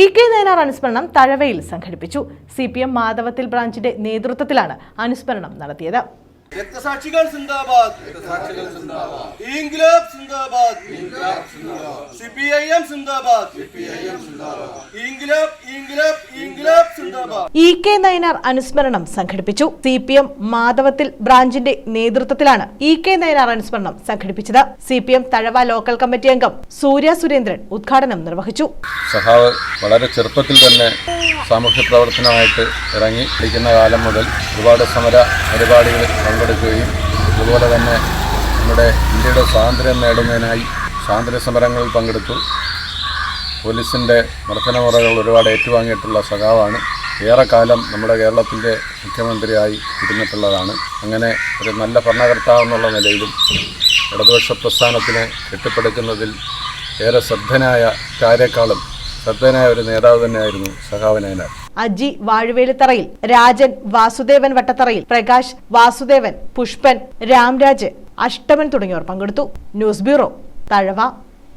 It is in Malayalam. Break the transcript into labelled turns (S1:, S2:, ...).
S1: ഇ കെ നയനാർ അനുസ്മരണം തഴവയിൽ സംഘടിപ്പിച്ചു. സി പി എം മാധവത്തിൽ ബ്രാഞ്ചിന്റെ നേതൃത്വത്തിലാണ് അനുസ്മരണം നടത്തിയത്.
S2: രക്തസാക്ഷികൾ സിന്ദാബാദ്. സിന്ദാബാദ്. സി പി ഐ എം സിന്ദാബാദ്. ഇൻക്ലാബ് ഇൻക്ലാബ് ഇൻക്ലാബ് സിന്ദാബാദ്
S1: ഇ കെ നയനാർ അനുസ്മരണം സംഘടിപ്പിച്ചു. സി പി എം മാധവത്തിൽ ബ്രാഞ്ചിന്റെ നേതൃത്വത്തിലാണ് ഇ കെ നയനാർ അനുസ്മരണം സംഘടിപ്പിച്ചത്. C P M Thazhava local committee അംഗം സൂര്യ സുരേന്ദ്രൻ ഉദ്ഘാടനം നിർവഹിച്ചു.
S3: സഹാവ് വളരെ ചെറുപ്പത്തിൽ തന്നെ സാമൂഹ്യ പ്രവർത്തനമായിട്ട് ഇറങ്ങി പഠിക്കുന്ന കാലം മുതൽ ഒരുപാട് സമര പരിപാടികളിൽ പങ്കെടുക്കുകയും അതുപോലെ തന്നെ നമ്മുടെ ഇന്ത്യയുടെ സ്വാതന്ത്ര്യം നേടുന്നതിനായി സ്വാതന്ത്ര്യ സമരങ്ങളിൽ പങ്കെടുത്തു. പോലീസിന്റെ മർദ്ദനമുറകൾ ഒരുപാട് ഏറ്റുവാങ്ങിയിട്ടുള്ള സഖാവാണ്. ഏറെക്കാലം നമ്മുടെ കേരളത്തിന്റെ മുഖ്യമന്ത്രിയായി ഇരുന്നിട്ടുള്ളതാണ്. അങ്ങനെ ഒരു നല്ല ഭരണകർത്താവ് എന്നുള്ള നിലയിലും ഇടതുപക്ഷ പ്രസ്ഥാനത്തിനെ കെട്ടിപ്പടുക്കുന്നതിൽ ഏറെ ശ്രദ്ധനായ കാര്യക്കാളും ശ്രദ്ധനായ ഒരു നേതാവ് തന്നെയായിരുന്നു സഖാവ് നയനാർ.
S1: അജി വാഴുവേലിത്തറയിൽ രാജൻ വാസുദേവൻ വട്ടത്തറയിൽ പ്രകാശ് വാസുദേവൻ പുഷ്പൻ രാംരാജ് അഷ്ടമൻ തുടങ്ങിയവർ പങ്കെടുത്തു. News bureau Thazhava.